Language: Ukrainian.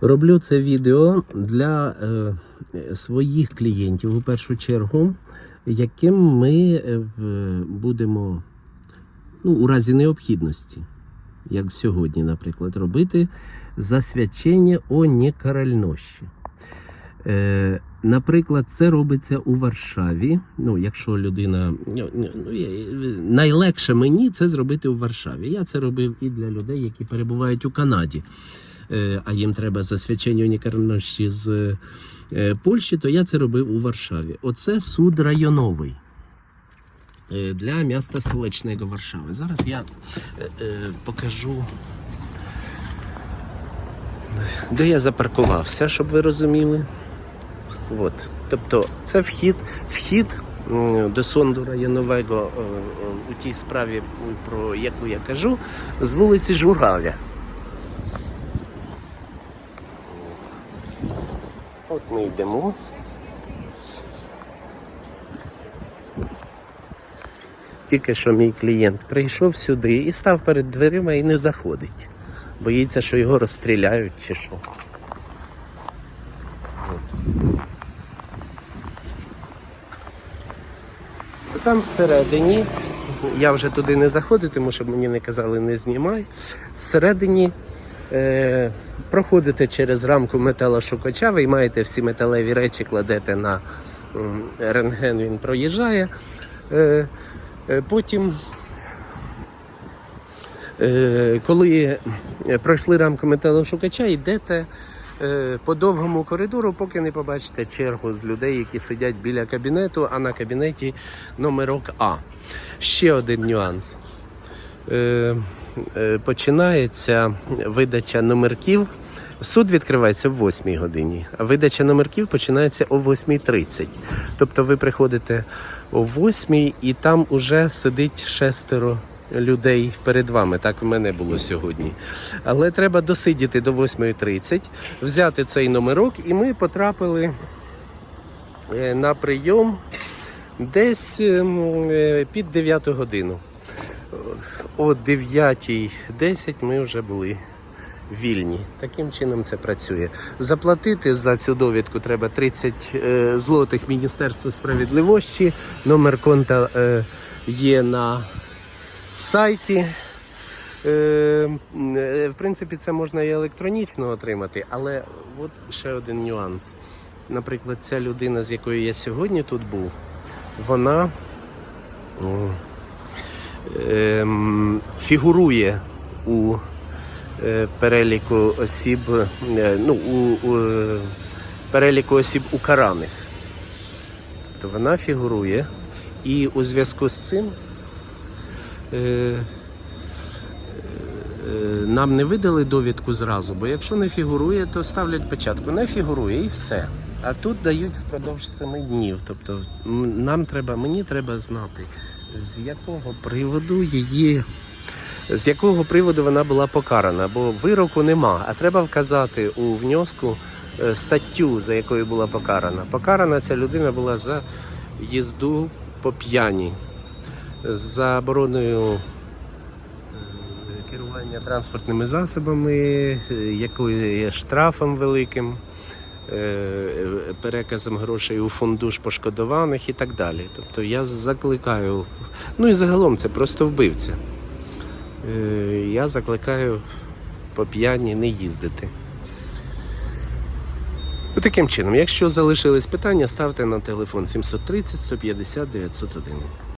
Роблю це відео для е, своїх клієнтів у першу чергу, яким ми е, будемо ну, у разі необхідності, як сьогодні, наприклад, робити засвячення о некаральнощі. Е, наприклад, це робиться у Варшаві. Ну, якщо людина. Ну, ну, найлегше мені це зробити у Варшаві. Я це робив і для людей, які перебувають у Канаді. Е, а їм треба засвячення унікальності з е, Польщі, то я це робив у Варшаві. Оце суд районовий е, для міста столичного Варшави. Зараз я покажу, де я запаркувався, щоб ви розуміли. От. Тобто це вхід, вхід до сонду районового у тій справі, про яку я кажу, з вулиці Журавля. От ми йдемо. Тільки що мій клієнт прийшов сюди і став перед дверима і не заходить. Боїться, що його розстріляють чи що. От. Там всередині, я вже туди не заходитиму, щоб мені не казали не знімай. Всередині е, проходите через рамку металошукача, виймаєте всі металеві речі, кладете на рентген, він проїжджає. Е, е, потім, коли пройшли рамку металошукача, йдете по довгому коридору, поки не побачите чергу з людей, які сидять біля кабінету, а на кабінеті номерок А. Ще один нюанс. Е, починається видача номерків. Суд відкривається в 8 годині, а видача номерків починається о 8.30. Тобто ви приходите о 8 і там уже сидить шестеро людей перед вами. Так в мене було сьогодні. Але треба досидіти до 8.30, взяти цей номерок, і ми потрапили е, на прийом десь ем, е, під 9 годину. О 9.10 ми вже були вільні. Таким чином це працює. Заплатити за цю довідку треба 30 е, злотих Міністерства справедливості. Номер конта е, є на сайті. Е, в принципі, це можна і електронічно отримати, але от ще один нюанс. Наприклад, ця людина, з якою я сьогодні тут був, вона фігурує у е, переліку осіб, е, ну, у, у переліку осіб укараних. Тобто вона фігурує, і у зв'язку з цим е, нам не видали довідку зразу, бо якщо не фігурує, то ставлять печатку. Не фігурує і все. А тут дають впродовж семи днів. Тобто нам треба, мені треба знати, з якого приводу її. З якого приводу вона була покарана, бо вироку нема, а треба вказати у внеску е, статтю, за якою була покарана. Покарана ця людина була за їзду по п'яні, забороною е, керування транспортними засобами, е, якою є штрафом великим, переказом грошей у фондуш пошкодованих і так далі. Тобто я закликаю, ну і загалом це просто вбивця. Е, Я закликаю по п'яні не їздити. Ну, Таким чином, якщо залишились питання, ставте на телефон 730 150 901.